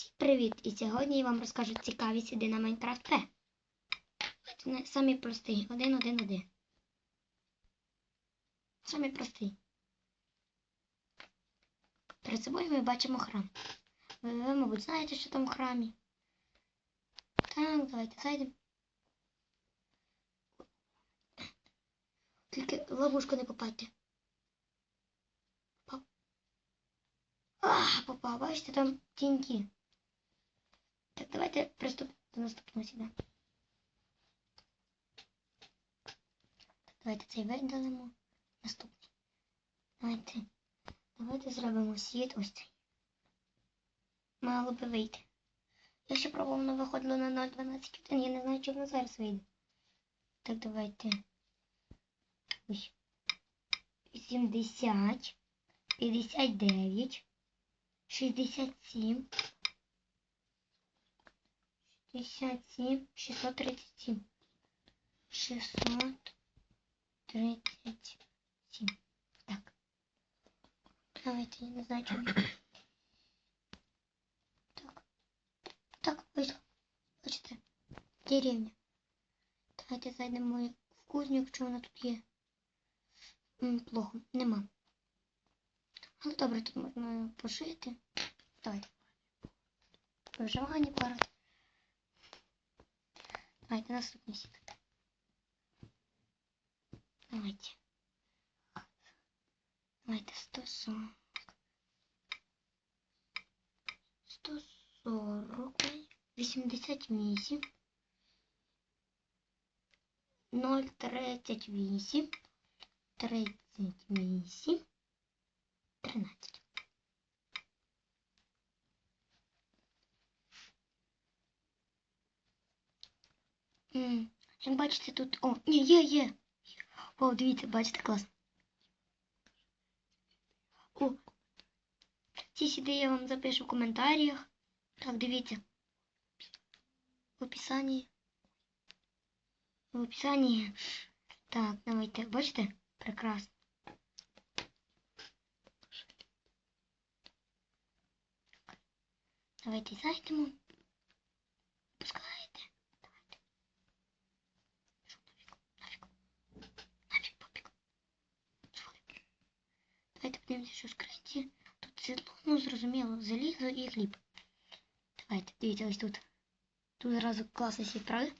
Всім привіт! І сьогодні я вам розкажу цікаві сіди на Майнкрафт П. Це самі простий. Один, один, один. Самі простий. Перед собою ми бачимо храм. Ви, ви, мабуть, знаєте, що там в храмі. Так, давайте зайдемо. Тільки ловушку не попадьте. Попав. А, попав, бачите, там тіньки. Так, давайте приступимо до наступного сіда. Давайте цей видалимо. Наступний. Давайте. Давайте зробимо сід ось цей. Мало би вийти. Я ще пробував, воно виходило на 0.12.1. Я не знаю, чи воно зараз вийде. Так, давайте. Ось. 80, 59, 67, 67, 637. 637. Так. Давайте, я не знаю, чому. Так. Так, вийшло. Бачите? Деревня. Давайте зайдемо в кузню, якщо вона тут є. М, Плохо, нема. Але добре, тут можна пошити. Давайте. Виживання парад. Давайте наступний сік. Давайте. Давайте 140. 140. 88. 038. 38. 13. Як бачите, тут. О, ні, є, є. О, дивіться, бачите, класно. О, ці сіди я вам запишу в коментарях. Так, дивіться. В описанні. В описанні. Так, давайте. Бачите? Прекрасно. Давайте зайдемо. Пускайте. Давайте. Що нафіг? Нафіг. Нафіг попік. Слухай. Давайте подивимося, що в скринці. Тут світло, ну зрозуміло, залізо і хліб. Давайте, дивіться, ось тут. Тут зразу класний світ, правда?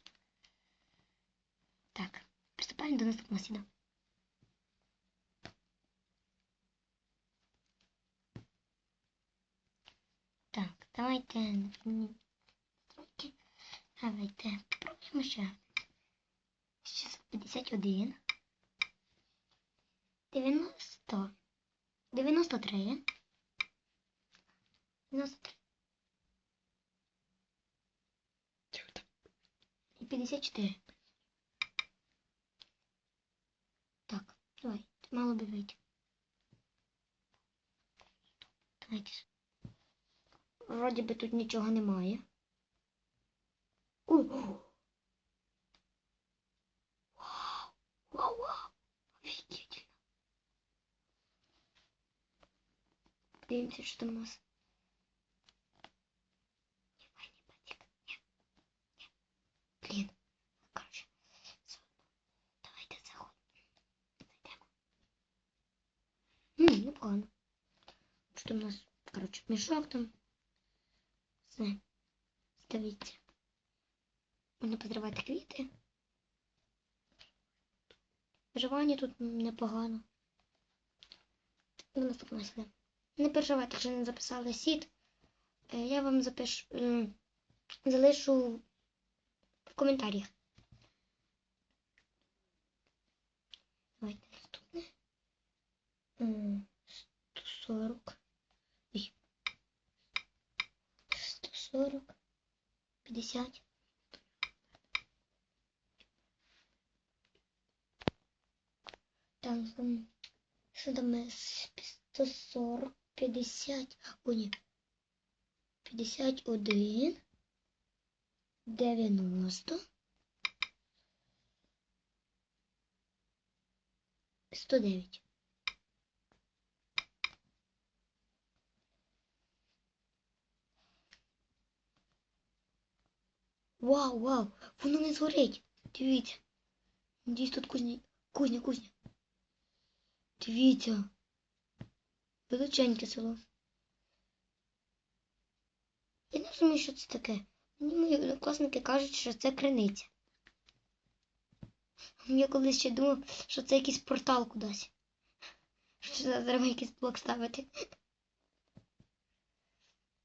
Так, приступаємо до наступного сіда. Так, давайте. Давайте попробуємо ще. 651. 90. 93. 93. І 54. Так, давай, мало вийти. Давайте. Вроді би тут нічого немає. О! Вау! Вау, вау! Офігетельно. Подивимося, що там у нас. Ні, ой, не потік. Ні. Ні. Блін. Коротше, все одно. Давайте заходимо. Зайдемо. М, непогано. Що там у нас? Коротше, мішок там. Все. Дивіться. Можна позривати квіти. Виживання тут непогано. І наступна сюди. Не переживайте, якщо не записали сіт. Е, Я вам запишу, е, залишу в коментарях. Давайте наступне. М, 140. Ой. 140. 50. Так, що там ми? 140, 50. О, ні. 51. 90. 109. Вау, вау! Воно не згорить. Дивіться. Надіюсь, тут кузня. Кузня, кузня. Дивіться. Величеньке село. Я не розумію, що це таке. Мені мої однокласники кажуть, що це криниця. Я колись ще думав, що це якийсь портал кудись. Що сюди треба якийсь блок ставити.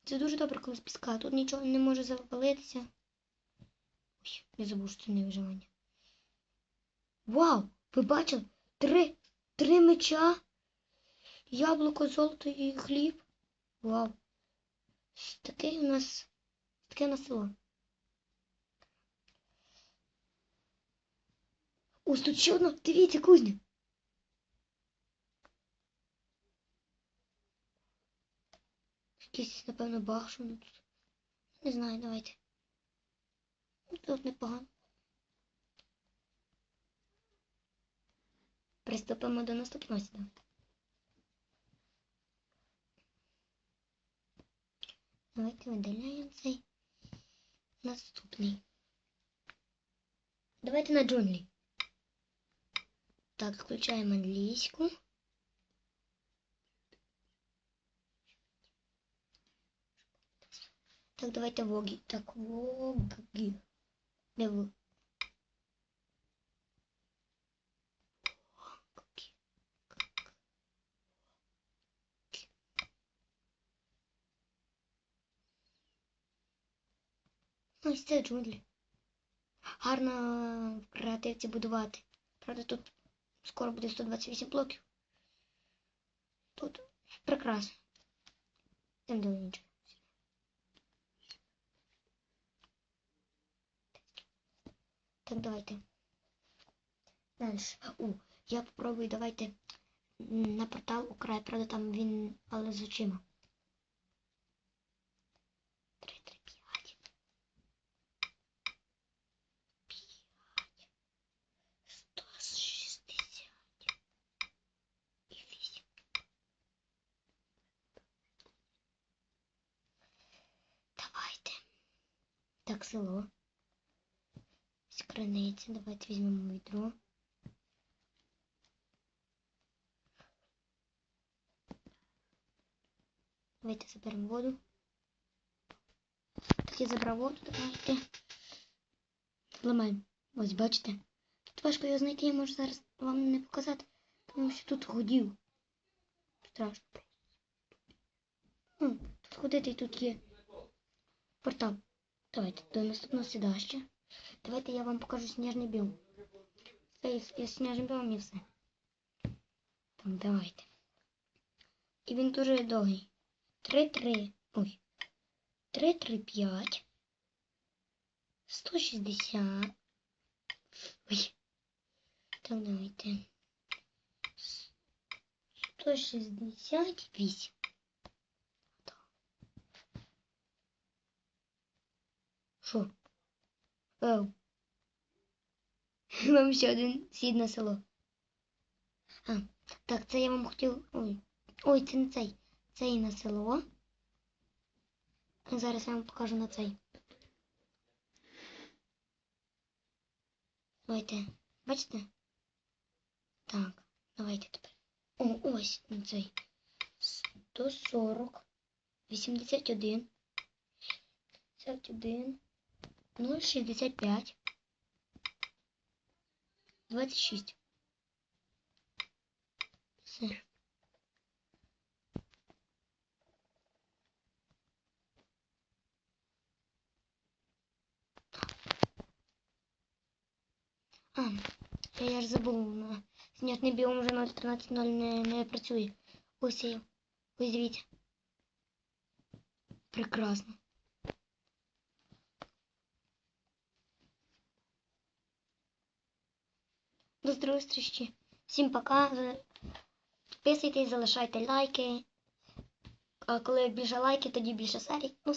Це дуже добре, коли з піска. Тут нічого не може завалитися. Я забув, що це не виживання. Вау! Ви бачили? Три, три меча, яблуко, золото і хліб. Вау! Таке у нас таке у нас село. Ось тут ще одно. Дивіться, кузня. Якийсь, напевно, що тут. Не знаю, давайте. Тут непогано. Приступимо до наступного сюди. Давайте видаляємо цей наступний. Давайте на джунглі. Так, включаємо англійську. Так, давайте воги. Так, воги. Воги. Ось це джунглі. Гарно в креативці будувати. Правда, тут скоро буде 128 блоків. Тут прекрасно. Там далі нічого. Так, давайте. Дальше. У, я попробую, давайте на портал у край, правда, там він, але з очима. Три, три, п'ять. П'ять. Сто шістдесят. І вісім. Давайте. Так, село. Криниці. Давайте візьмемо відро. Давайте заберемо воду. Так я забрав воду, давайте. Ламаємо. Ось бачите. Тут важко його знайти, я можу зараз вам не показати, тому що тут ходів. Страшно. Ну, тут ходити і тут є портал. Давайте до наступного сідаща. Давайте я вам покажу сніжний біом. Це із, із сніжним біомом і все. Так, давайте. І він дуже довгий. 3-3. Ой. 3-3-5. 160. Ой. Так, давайте. 168. Що? Оу. Вам ще один сід на село. А, так, це я вам хотів. Ой. Ой, це не цей. Цей на село. Зараз я вам покажу на цей. Давайте. Бачите? Так, давайте тепер. О, ось на цей. 140. 81. 51. 0,65. 26. Все. А, я, я ж забув. на- Сніжний біом вже 0.13.0 не, не працює. Ось я. Ось дивіться. Прекрасно. До зустрічі. Всім пока. Підписуйтесь, залишайте лайки. А коли більше лайків, тоді більше серій. Ну,